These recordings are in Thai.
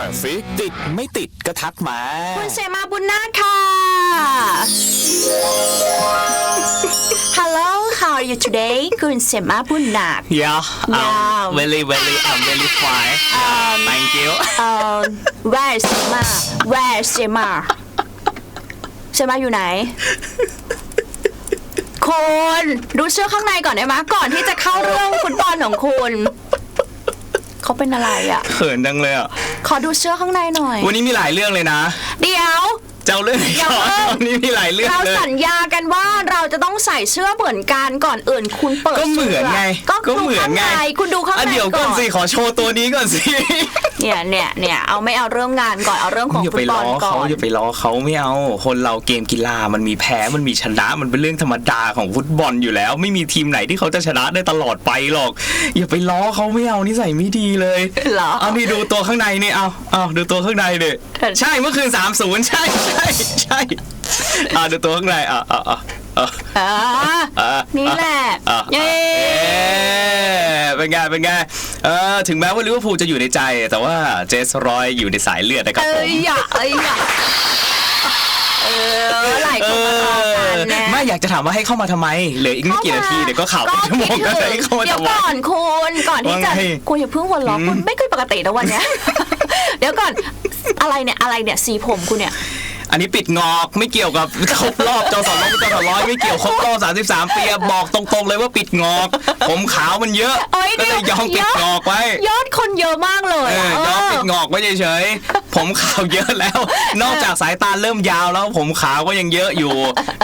สั่งสิติดไม่ติดก็ทักมา คุณเสมาบุญนาคค่ะ Hello how are you today คุณเสมาบุญนาค Yeah, um, Yeah. very, very, um, very fine. Um, Thank you. เอ่อ Where เสมา Where เสมาเสมาอยู่ไหนคุณดูเสื้อข้างในก่อนได้ไหมก่อนที่จะเข้าเรื่องฟุตบอลของคุณ เขาเป็นอะไรอะ เขินจังเลยอะ ขอดูเสื้อข้างในหน่อย วันนี้มีหลายเรื่องเลยนะ เดี๋ยว เจ้าเรื่องไหนอย่าก่อนเพิ่งวันนี้มีหลายเรื่องเราเลย สัญญากันว่าเราจะต้องใส่เสื้อเหมือนกันก่อนอื่นคุณเปิดก็เหมือนไงก็ก็ดูเหมือนข้างไงในคุณดูข้างอะในเดี๋ยวก่ก่ออนนสิขอโชว์ตัวนี้ก่อนสิเนี่ยเนี่ยเนี่ยเอาไม่เอาเรื่องงานก่อนเอาเรื่องของอย่าฟุไปตบอล้ลอก่อเขาน อย่าไปล้อเขาไม่เอา คนเราเกมกีฬามันมีแพ้มันมีชนะมันเป็นเรื่องธรรมดาของฟุตบอลอยู่แล้ว ไม่มีทีมไหนที่เขาจะชนะได้ตลอดไปหรอก อย่าไปล้อเขาไม่เอานิสัยไม่ดีเลยเหรอ เอานี่ดูตัวข้างในนี่เอาเอาดูตัวข้างในดิเห็นใช่เมื่อคืน 3 0 ใช่ใช่ใช่อ่าดูตัวข้างในอะอะอะอะอ่าอะนี่แหละอะเย้เอ๊ะเป็นไงเป็นไงเออถึงแม้ว่าลิเวอร์พูลจะอยู่ในใจ แต่ว่าเจสรอยอยู่ในสายเลือดนะครับเอ้ผมยอย่าเอ้ยอย่าเออหลายเอคนมารอกันอนะไม่อยากจะถามว่าให้เข้ามาทำไมเหลืออีกไม่กี่นาทีเดี๋ยวก็ข่าวเป็นชั่วโมงก็คิดเลยถึให้เข้ามาเดี๋ยวทำไมก่อนคุณก่อนที่จะว่าไงคุณอย่าเพิ่งหัวเราะคุณไม่เคยปกตินะวันเนี้ยเดี๋ยวก่อนอะไรเนี่ยอะไรเนี่ยสีผมคุณเนี่ย อันนี้ปิดงอกไม่เกี่ยวกับครบรอบจอสองร้อยจอสองร้อยไม่เกี่ยวครบรอบ33ปีอะบอกตรงๆเลยว่าปิดงอก ผมขาวมันเยอะเอ้ยก็เลยยอมปิดงอกไว้ ยอดคนเยอะมากเลยเออะอยอมเอปิอดงอกไว้เฉยๆผมขาวเยอะแล้ว นอกจากสายตาเริ่มยาวแล้ว ผมขาวก็ยังเยอะอยู่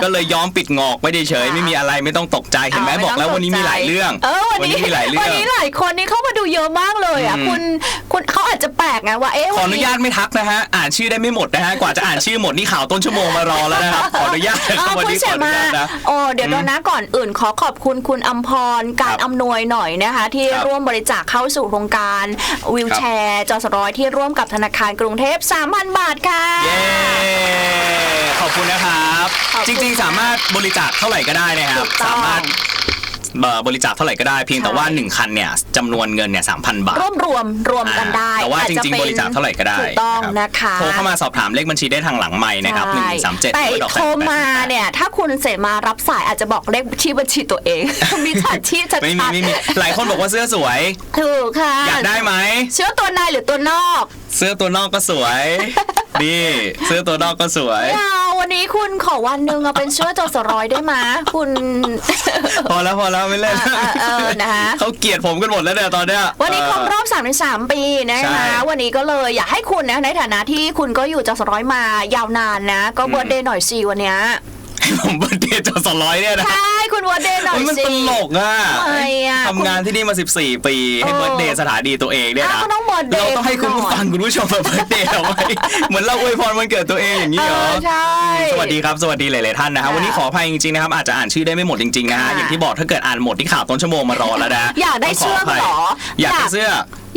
ก็เลยยอมปิดงอกไว้เฉยๆไม่มีอะไรไม่ต้องตกใจเห็นไหมเอาไม่บอกแล้วต้องวันนี้มีหลายเรื่องเออวันนี้มีหลายเรื่วัอนงนี้หลายคนนี่เข้ามาดูเยอะมากเลยอะอืมคุณคุณเขาอาจจะแปลกไงว่าเอ๊ะขอวัอนุญาตไม่ทักนะฮะอ่านชื่อได้ไม่หมดนะฮะกว่าจะอ่านชื่อหมดนี่ข่าวต้นชั่วโมงมารอแล้วนะครับ ขออนุญาตเออวันคุณนี้เสขออนุมาญาตนะ โอ้เดี๋ยวนะก่อนอื่นขอขอบคุณคุณอมพรการครับอำนวยหน่อยนะคะ ที่ครับร่วมบริจาคเข้าสู่โครงการวิวแชร์จอสร้อยที่ร่วมกับธนาคารกรุงเทพ 3,000 บาทค่ะเย้ขอบคุณนะครับขอบคุณจริงๆ สามารถบริจาคเท่าไหร่ก็ได้นะครัถูบกต้องสามารถ เอ่อบริจาคเท่าไหร่ก็ได้เพียงแต่ว่า ใช่ 1 คันเนี่ยจำนวนเงินเนี่ยสามพันบาทรวมรวมรวมกันได้แต่ว่าอจจะริงป็นๆบริจาคเท่าไหร่ก็ได้ถูกต้องนะคะโทรเข้ามาสอบถามเลขบัญชีได้ทางหลังไม้นะครับหนึ่งใช่สามเจ็ด แต่ดอกโทรมาเนี่ยถ้า คุณเสมารับสายอาจจะบอกเลขที่บัญชีตัวเอง มีฉาชีพชัดไม่มีไม่มีหลายคนบอกว่าเสื้อสวยๆถูกค่ะอยากได้ไหมเชื้อตัวในหรือตัวนอก เสื้อตัวนอกก็สวยดีเสื้อตัวนอกก็สวยไม่เอาวันนี้คุณขอวันหนึ่งเอาเป็นเชื้อจอสร้อยได้ไหมคุณพอแล้วพอแล้วไม่เล่นเออเออนะคะเขาเกลียดผมกันหมดแล้วเนี่ยตอนเนี้ยวันนี้ครบรเอออบ3ามสามปีนะใช่คะวันนี้ก็เลยอยากให้คุณนะในฐานะที่คุณก็อยู่จอสร้อยมายาวนานนะ ก็เบิร์ดเดย์หน่อยสิวันเนี้ยให้ ผมเบิร์ดเดย์จอสร้อยเนี่ยนะใช่คุณเบิร์ดเดย์หน่อยมันสิตลกอะทำไมอะทำงานที่นี่มา 14 ปี ให้เออเบิร์ดเดย์สถานีตัวเองเนี่ยอ้านะวก็ต้อง birthday เราต้องให้คุณผู้ก่อนฟังคุณผู้ชมมาเบิร์ดเดย์เอาไว้เหมือนเราอวยพรวันเกิดตัวเองอย่างนี้เอเหรออใช่สวัสดีครับสวัสดีหลายๆท่านนะครับค่ะวันนี้ขออภัยจริงๆนะครับอาจจะอ่านชื่อได้ไม่หมดจริงๆนะฮะค่ะอย่างที่บอกถ้าเกิดอ่านหมดที่ข่าวต้นชั่วโมงมารอแล้วนะอยากได้ต้งขภัเสื้อเหรออยากได้อยากเสื้อ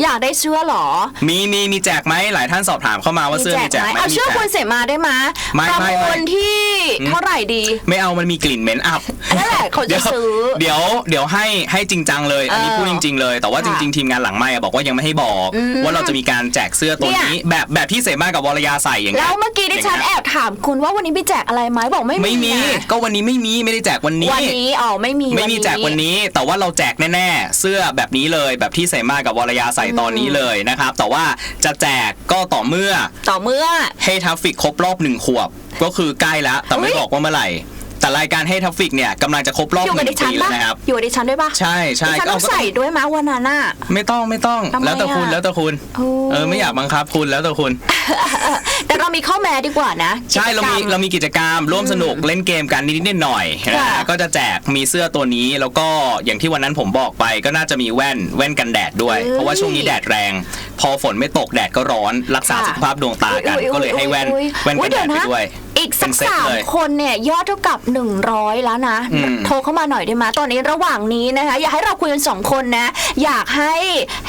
อยากได้เสื้อเหรอมีมีมีแจกไหมหลายท่านสอบถามเข้ามาว่าเสื้อมีแจกไหมเอามีเชื่อแจกคุณเสมาได้ไหมไม่ประไม่มูไม่ลที่เท่าไหร่ดี ไม่เอามันมีกลิ่นเหม็นอับ นั่นแหละเขาจะซื้อ เดี๋ยวเดี๋ยวให้ให้จริงจังเลยอันนี้เออพูดจริง ๆ เลย แต่ว่าค่ะจริง ๆ ทีมงานหลังไม่อะบอกว่ายังไม่ให้บอกว่าเราจะมีการแจกเสื้อตัวนี้เนี่ยแบบแบบที่เสมากับวรยาใส่อย่างแล้เงี้วยเมื่อกี้ดิฉันอย่างแอเงี้ยบถามคุณว่าวันนี้มีแจกอะไรไหมบอกไม่มีไม่มีนะก็วันนี้ไม่มีไม่ได้แจกวันนี้ วันนี้อ๋อไม่มีไม่มีแจกวันนี้แต่ว่าเราแจกแน่ๆ เสื้อแบบนี้เลยแบบที่เสมากับวรยาใส่ตอนนี้เลยนะครับ แต่ว่าจะแจกก็ต่อเมื่อต่อเมื่อให้ทัฟฟิกครบรอบหนึ่งขวบ ก็คือใกล้แล้วแต่ไม่อุ๊ยบอกว่าเมื่อไหร่ แต่รายการให้ทัฟฟิกเนี่ยกำลังจะครบรอบอยู่หกับนึ่ดิงฉันปีแล้ปะวนะครับ อยู่กับดิฉันด้วยปะใช่ใช่ดิฉันก็ต้องใส่ด้วยมะวันนั้นน่ะไม่ต้องไม่ต้อง ทำไมแล้วแต่คุณอะแล้วแต่คุณโอ้ เออไม่อยากบังคับคุณแล้วแต่คุณ แต่เรามีข้อแม้ดีกว่านะใช่เรามีกิจกเรามีกิจกรรมร่วมสนุกเล่นเกมกันนิดๆหน่อยๆนะค่ะฮะก็จะแจกมีเสื้อตัวนี้แล้วก็อย่างที่วันนั้นผมบอกไปก็น่าจะมีแว่นแว่นกันแดดด้วยเพราะว่าช่วงนี้แดดแรง พอฝนไม่ตกแดดก็ร้อนรักษาค่ะสุขภาพดวงตากัน อุ๊ยก็เลยให้แว่นอุ๊ยแว่นอุ๊กันแดดเยวไปนะ ด้วย อีกสักเป็นเซ็ตสามเลยคนเนี่ยยอดเท่ากับ 100 แล้วนะ อืม โทรเข้ามาหน่อยได้ไหมตอนนี้ระหว่างนี้นะคะ อยากให้เราคุยกันสองคนนะ อยากให้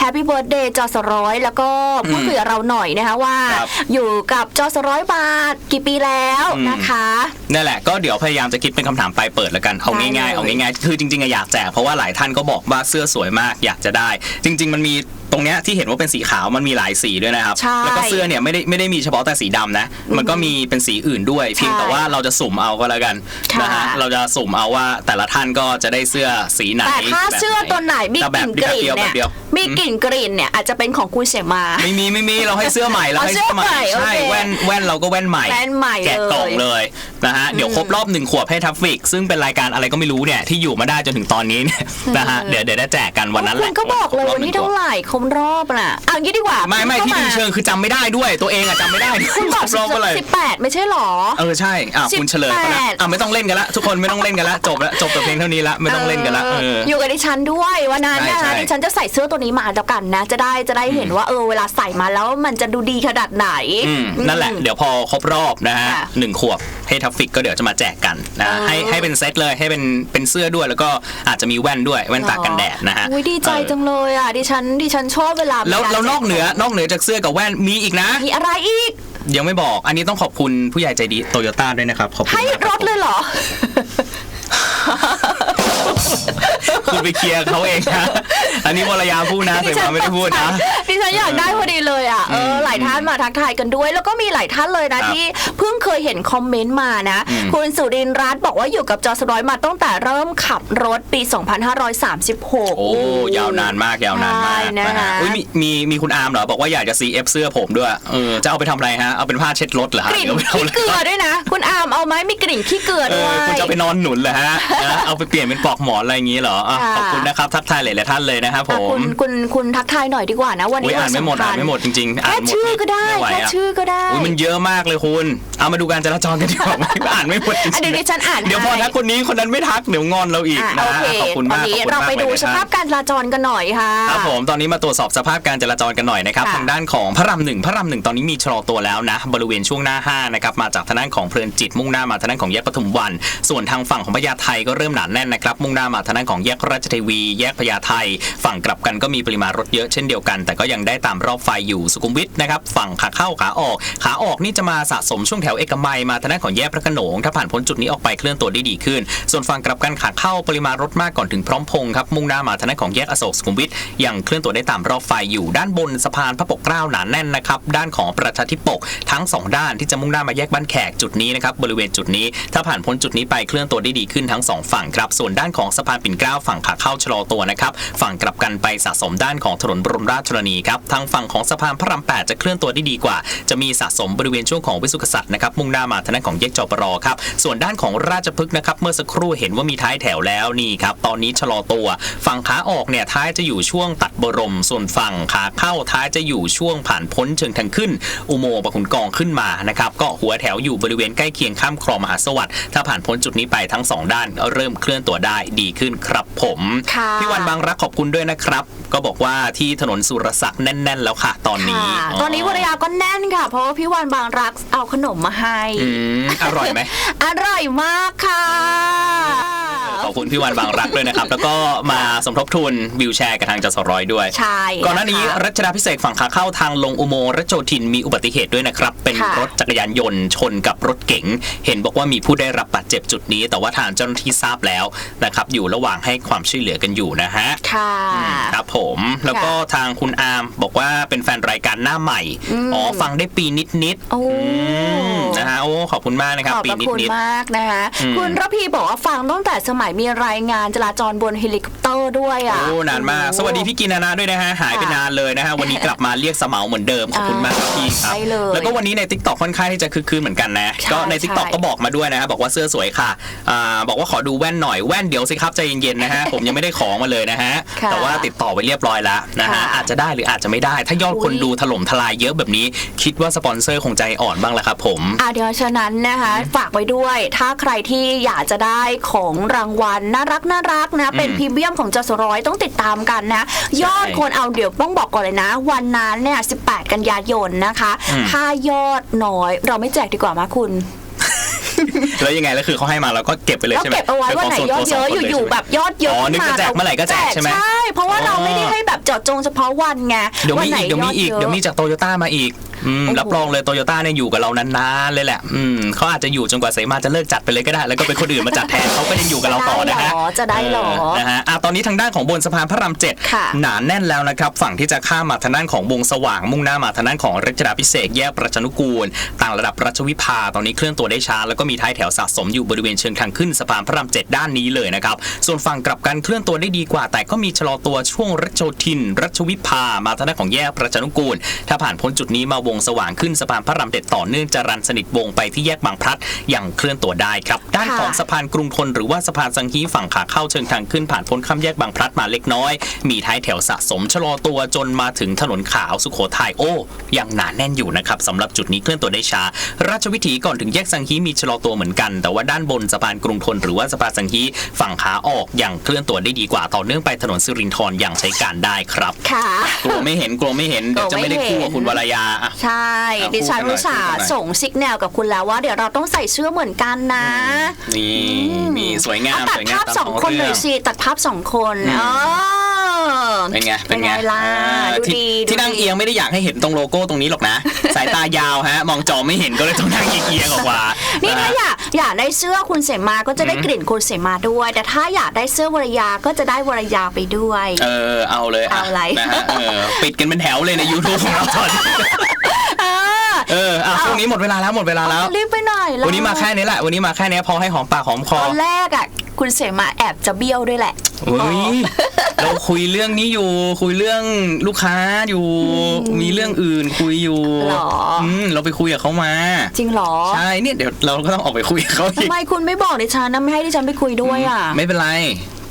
Happy Birthday จอสร้อยแล้วก็พูดคุยกับเราหน่อยนะคะว่า ครับ อยู่กับจอสร้อยมากี่ปีแล้วอืมนะคะ นั่นแหละก็เดี๋ยวพยายามจะคิดเป็นคำถามปลายเปิดแล้วกันเอาได้ง่ายๆเลย เอาง่ายๆคือจริงๆอะอยากแจกเพราะว่าหลายท่านก็บอกว่าเสื้อสวยมากอยากจะได้ จริง ๆ มันมี ตรงเนี้ยที่เห็นว่าเป็นสีขาวมันมีหลายสีด้วยนะครับ ใช่แล้วก็เสื้อเนี่ยไม่ได้ไม่ได้มีเฉพาะแต่สีดำนะ มันก็มีเป็นสีอื่นด้วย เพียงแต่ว่าเราจะสุ่มเอาก็แล้วกันค่ะนะฮะเราจะสุ่มเอาว่าแต่ละท่านก็จะได้เสื้อสีไหนแต่ถ้าแบบเสื้อตัวไหนมีแต่กแบบลิ่นกลิ่นแบบเนี่ยเดียว มีกลิ่นกลิ่นเนี่ยอาจจะเป็นของคุณเสมา ไม่มีไม่มีเราให้เสื้อใหม่เราอ๋อให้เสื้อใหม่เสื้อใหม่ใช่โอเคแว่นแว่นเราก็แว่นใหม่แว่นใหม่แกะกล่องเลยเลยนะฮะเดี๋ยวครบรอบหนึ่งขวบให้ทัฟฟิก ซึ่งเป็นรายการอะไรก็ไม่รู้เนี่ยที่อยู่มาได้จนถึงตอนนี้เนี่ยนะฮะเดี๋ยวเดี๋ยวได้แจกกันวันนั้นแหคุละณก็บอกเลยวันนี้เท่าไหร่ครบรอบน่ะเอางี้ดีกว่าไม่ไม่ที่ข้าดูเชิงคือจำไม่ได้ด้วย ตัวเองอะจำไม่ได้คุณบอกรอบอะไรสิบแปดไม่ใช่หรอ เออใช่อะคุณเฉลยไปแล้ว18อะไม่ต้องเล่นกันละทุกคนไม่ต้องเล่นกันละจบละจบแต่เพียงเท่านี้ละไม่ต้องเล่นกันละเอออยู่กับดิฉันด้วยวันนั้นใช่นะใช่คะดิฉันจะใส่เสื้อตัวนี้มาแล้วกันนะ จะได้จะได้เห็นว่าเออเวลาใส่มาแล้วมันจะดูดีขนาดไหนอืมนั่นแหละ เดี๋ยวพอครบรอบนะฮะค่ะหนึ่งขวบ ให้ทัฟฟิกก็เดี๋ยวจะมาแจกกันนะเออให้ให้เป็นเซตเลยให้เป็นเป็นเสื้อด้วยแล้วก็อาจจะมีแว่นด้วยแว่นตากันแดดนะฮะอุ้ยดีใจเออ จังเลยอะดิฉันดิฉันชอบเวลาแล้วมีการแล้วนอกเหนือนอกเหนือจากเสื้อกับแว่นมีอีกนะ มีอะไรอีก ยังไม่บอกอันนี้ต้องขอบคุณผู้ใหญ่ใจดีโตโยต้าด้วยนะครับ ขอบคุณให้มากครบถเลยเหรอ คุณไปเคลียร์เขาเองนะอันนี้วรยาพูดนะเสมาไม่ได้พูดนะดิฉันอยากได้พอดีเลยอะเออหลายท่านมาทักทายกันด้วย แล้วก็มีหลายท่านเลยนะครับที่เพิ่งเคยเห็นคอมเมนต์มานะอืมคุณสุรินทร์รัตน์บอกว่าอยู่กับจอสร้อยมาตั้งแต่เริ่มขับรถปี 2536 โอ้ยาวนานมากยาวนานมากใช่นะคะฮอุ๊ยมีมีมีคุณอาร์มเหรอบอกว่าอยากจะ CF เสื้อผมด้วยเออจะเอาไปทำอะไรฮะเอาเป็นผ้าเช็ดรถเหรอฮะกลิ่นหรือว่าขี้ไปเกลือทำอะไรด้วยนะ คุณอามเอาไหมมีกลิ่นขี้เกลือเอด้วอยคุณจะเอาไปนอนหนุนเหรอฮะนะเอาไปเปลี่ยนเป็นปลอกหมอนอะไรอย่างงี้เหรออะค่ะ ขอบคุณนะครับ ทักทายหลายๆท่านเลยนะครับผอะมคุณคุณคุณทักทายหน่อยดีกว่านะ วันอุ้ยนี้อ่านไม่หมดวัอ่านสำคัญไม่หมดจริงๆแค่อ่านหมดชื่อก็ได้ม่หวแค่อะชื่อก็ได้ อุ้ยมันเยอะมากเลยคุณ เอามาดูการจราจรกันดีกว่า อ่านไม่หมดจริงอะเดี๋ยวดิฉันอ่านเดี๋ยวพอให้ ทักคนนี้คนนั้นไม่ทักเดี๋ยวงอนเราอีกอะนะโอเคขอบคุณตอนมากนี้ขอบคุณเรามากไปดูเลยสนะภาพการจราจรกันหน่อยค่ะ ครับผมตอนนี้มาตรวจสอบสภาพการจราจรกันหน่อยนะครับค่ะทางด้านของพระรามหนึ่งพระรามหนึ่งตอนนี้มีชะลอตัวแล้วนะ บริเวณช่วงหน้าห้านะครับมาจากทางด้านของเพลินจิตมุ่งหน้ามาทางด้านของแยกปทุมวัน ส่วนทางฝั่งของพญาไทก็เริ่มหนาแน่นนะครับมุ่งหน้าน้ามาทางด้านของแยกราชเทวี แยกพญาไทฝั่งกลับกันก็มีปริมาณรถเยอะเช่นเดียวกัน แต่ก็ยังได้ตามรอบไฟอยู่สุขุมวิทนะครับฝั่งขาเข้าขาออก ขาออกนี่จะมาสะสมช่วงแถวเอกมัยมาทางด้านของแยกพระโขนงถ้าผ่านพ้นจุดนี้ออกไปเคลื่อนตัวได้ดีขึ้น ส่วนฝั่งกลับกันขาเข้าปริมาณรถมากก่อนถึงพร้อมพงครับมุ่งหน้ามาทางด้านของแยกอโศกสุขุมวิทยังเคลื่อนตัวได้ตามรอบไฟอยู่ด้านบนสะพานพระปกเกล้าหนาแน่นนะครับด้านของประชาธิปกทั้งสองด้านที่จะมุ่งหน้ามาแยกบ้านแขกจุดนี้นะครับบริเวณจุดนี้ถ้าผ่านพ้นจุดนี้ไปเคลื่อนตัวได้ดีขึ้นทั้งสองฝั่งครับส่วนด้านของสะพานปิ่นเกล้าฝั่งขาเข้าชะลอตัวนะครับฝั่งกลับกันไปสะสมด้านของถนนบรมราชชนนีครับทางฝั่งของสะพานพระรามแปดจะเคลื่อนตัวได้ดีกว่า จะมีสะสมบริเวณช่วงของวิสุทธิกษัตร์นะครับมุ่งหน้ามาทางด้านของแยกจปรครับส่วนด้านของราชพฤกษ์นะครับเมื่อสักครู่เห็นว่ามีท้ายแถวแล้วนี่ครับตอนนี้ชะลอตัว ฝั่งขาออกเนี่ยท้ายจะอยู่ช่วงตัดบรม ส่วนฝั่งขาเข้าท้ายจะอยู่ช่วงผ่านพ้นเชิงทางขึ้น อุโมงค์ปะขุนกองขึ้นมานะครับก็หัวแถวอยู่บริเวณใกล้เคียงข้ามคลองมหาสวัสดิ์ถ้าผ่านพ้นจุดนี้ไปทั้งสองด้านเริ่มเคลื่อนตัวได้ดีขึ้นครับผมค่ะพี่วันบางรักขอบคุณด้วยนะครับ ก็บอกว่าที่ถนนสุรศักดิ์แน่น ๆ แล้วค่ะ ตอนนี้ค่ะตอนนี้วรยาก็แน่นค่ะ เพราะว่าพี่วันบางรักเอาขนมมาให้อืมอร่อยไหมอร่อยมากค่ะ ขอบคุณพี่วันบางรักด้วยนะครับ แล้วก็มาสมทบทุนวิวแชร์กับทางจสร้อยด้วย ใช่ก่อนหน้านี้ะคะรัชดาพิเศษกฝั่งขาเข้าทางลงอุโมงค์รัชโยธินมีอุบัติเหตุด้วยนะครับ เป็นค่ะรถจักรยานยนต์ชนกับรถเก๋ง เห็นบอกว่ามีผู้ได้รับบาดเจ็บจุดนี้ แต่ว่าทางเจ้าหน้าที่ทราบแล้วนะครับ อยู่ระหว่างให้ความช่วยเหลือกันอยู่นะฮะ ค่ะครับผม แล้วก็ทางคุณอาร์มบอกว่าเป็นแฟนรายการหน้าใหม่อืมอ๋อ ฟังได้ปีนิดโอ้ๆอืมนะฮะ โอ้ ขอบคุณมากนะครับขอบปีพระนิคุณดมากนะคะอืมคุณระพีบอกว่าฟังตั้งแต่สมัยมีรายงานจราจรบนเฮลิคอปเตอร์ด้วยๆอะ โอ้นานมาก สวัสดีพี่กินานาด้วยนะฮะ หายไปนานเลยนะฮะ วันนี้กลับมาเรียกสมเหมาเหมือนเดิม ขอบคุณมากครับพี่ครับใช่เลยแล้วก็วันนี้ใน t ิ k t o k ค่อนข้างที่จะคึกคืนเหมือนกันนะ ใช่ก็ใน t ิ k t o k ใช่ ก็บอกมาด้วยนะฮะ บอกว่าเสื้อสวยค่ะอ่าบอกว่าขอดูแว่นหน่อย แว่นเดี๋ยวสิครับใจเย็นๆนะฮะ ผมยังไม่ได้ของมาเลยนะฮะ ค่ะแต่ว่าติดต่อไปเรียบร้อยแล้วนะฮะ ค่ะอาจจะได้หรืออาจจะไม่ได้ ถ้ายอดคนอุ๊ย ดูถล่มทลายเยอะแบบนี้ คิดว่าสปอนเซอร์คงใจอ่อนบ้างแหละครับผม อะเดี๋ยวฉะนั้นนะคะ ฝากไว้ด้วย ถ้าใครที่อยากจะได้ของรางวัลน่ารักน่ารักนะ เป็นอืมพรีเมียมของจสร้อยต้องติดตามกันนะ ยอดคนเอาเดี๋ยวต้องบอกก่อนเลยนะ วันนั้นเนี่ย 18 กันยายนนะคะอืมถ้ายอดน้อย เราไม่แจกดีกว่ามาคุณแล้วยังไงแล้วคือเขาให้มาเราก็เก็บไปเลยก็ใช่ไหมเก็บเอาไว้ว่าไหนยอดเยอะอยู่ๆแบบยอดเยอะอ๋อนึกจะแจกเมื่อไหร่ก็แจกใช่ไหมใช่เพราะว่าเราไม่ได้ให้แบบเจาะจงเฉพาะวันไงเดี๋ยววัมีไหนอีกเดี๋ยวมีอีกยดเดี๋ยวมีจากโตโยต้ามาอีกอืมโอ้โห รับรองเลยโตโยต้าเนี่ยอยู่กับเรานานๆเลยแหละอืมเขาอาจจะอยู่จนกว่าเสมาจะเลิกจัดไปเลยก็ได้ แล้วก็เป็นคนอื่นมาจัดแทนเขาก็ยังอยู่กับเราต่อนะฮะจะได้เหรอเนะฮะอะตอนนี้ทางด้านของบนสะพานพระรามเจ็ดค่ะหนาแน่นแล้วนะครับฝั่งที่จะข้ามมาทางด้านของวงสว่างมุ่งหน้ามาทางด้านของรัชดาพิเศษกแยกประชานุกูล ต่างระดับรัชวิภาตอนนี้เคลื่อนตัวได้ช้าแล้วก็มีท้ายแถวสะสมอยู่บริเวณเชิงทางขึ้นสะพานพระรามเจ็ดด้านนี้เลยนะครับส่วนฝั่งกลับกันเคลื่อนตัวได้ดีกว่า แต่ก็มีชะลอตัวช่วงรัชโยธิน รัชวิภามาทางด้านของแยกประชานุกูล ถ้าผ่านพ้นจุดนี้มาวงสว่างขึ้นสะพานพระรามเจ็ดต่อเนื่องจรันสนิทวงศ์ไปที่แยกบางพลัดยังเคลื่อนตัวได้ครับ ด้านค่ะของสะพานกรุงทนหรือว่าสะพานสังฮีฝั่งขาเข้าเชิงทางขึ้นผ่านพ้นข้ามแยกบางพลัดมาเล็กน้อย มีท้ายแถวสะสมชะลอตัวจนมาถึงถนนขาวสุโขทัยโอ้ยังหนาแน่นอยู่นะครับสำหรับจุดนี้เคลื่อนตัวได้ช้า ราชวิถีก่อนถึงแยกสังฮีมีชะลอตัวเหมือนกัน แต่ว่าด้านบนสะพานกรุงทนหรือว่าสะพานสังฮีฝั่งขาออกยังเคลื่อนตัวได้ดีกว่าต่อเนื่องไปถนนสิรินธรอย่างใช้การได้ครับค่ะกลัวไม่เห็นกลัวไม่เห็นเดี๋ยวจะไม่ได้คู่กับคุณวรยาอะใช่เอาดิฉันพูดกันหน่อยรู้สาพูดกันหน่อย ส่งซิกแนลกับคุณแล้วว่าเดี๋ยวเราต้องใส่เสื้อเหมือนกันนะนี่นี่สวยงามเอาตัดสวยงามภาพตามสองท้คนหน่อยเรื่องสิ ตัดภาพสองคนอืมอ๋อเป็นไงเป็นไงล่ะอ่าดูที่ดีดูที่นั่งดีเอียงไม่ได้อยากให้เห็นตรงโลโก้ตรงนี้หรอกนะ สายตายาวฮะ มองจอไม่เห็นก็เลยต้องนั่งเอียงๆออกมานี่ะถ้าฮะอยากอยากได้เสื้อคุณเสมาก็จะได้กลิ่นคุณเสมาด้วย แต่ถ้าอยากได้เสื้อวรยาก็จะได้วรยาไปด้วย เออเอาเลยเอาอะไร นะฮะเออปิดกันเป็นแถวเลยใน YouTube ของเราตอนนี้ เออเอออะพรุ่งนี้หมดเวลาแล้วหมดเวลาแล้ว รีบไปหน่อยแล้ววันนี้มาแค่นี้แหละ วันนี้มาแค่นี้พอให้หอมปากหอมคอ ตอนแรกอะ คุณเสมาแอบจะเบี้ยวด้วยแหละ เฮ้ยเราคุยเรื่องนี้อยู่ คุยเรื่องลูกค้าอยู่ มีเรื่องอื่นคุยอยู่หรออืมเราไปคุยกับเขามา จริงเหรอ ใช่เนี่ยเดี๋ยวเราก็ต้องออกไปคุยกับเขาอีกทำไมคุณไม่บอกดิฉันนะไม่ให้ดิฉันไปคุยด้วยอะ ไม่เป็นไร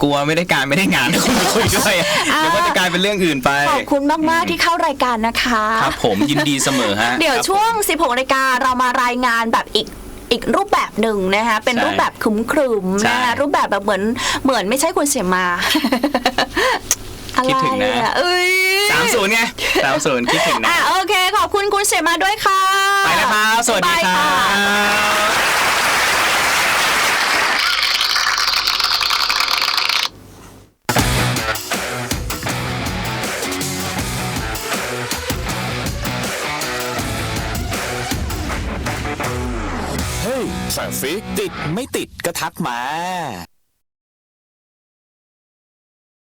กลัวไม่ได้การไม่ได้งานคุณไปคุยด้วยอ่าเดี๋ยวก็จะกลายเป็นเรื่องอื่นไป ขอบคุณมาก ๆ ที่เข้ารายการนะคะ ครับผมยินดีเสมอฮะ เดี๋ยวครับช่วง 16นาฬิกาเรามารายงานแบบอีกอีกรูปแบบหนึ่งนะคะ เป็นใช่รูปแบบครึมๆใช่นะคะรูปแบบแบบเหมือนเหมือนไม่ใช่คุณเสียมาอะไรคิดถึงนะอะเอ้ยสามศูนย์ไงสามศูนย์คิดถึงนะอะโอเค ขอบคุณคุณเสียมาด้วยค่ะ ไปแล้วครับ สวัสดีบ๊ายคบ สั่งฟิกติดไม่ติดก็ทักมา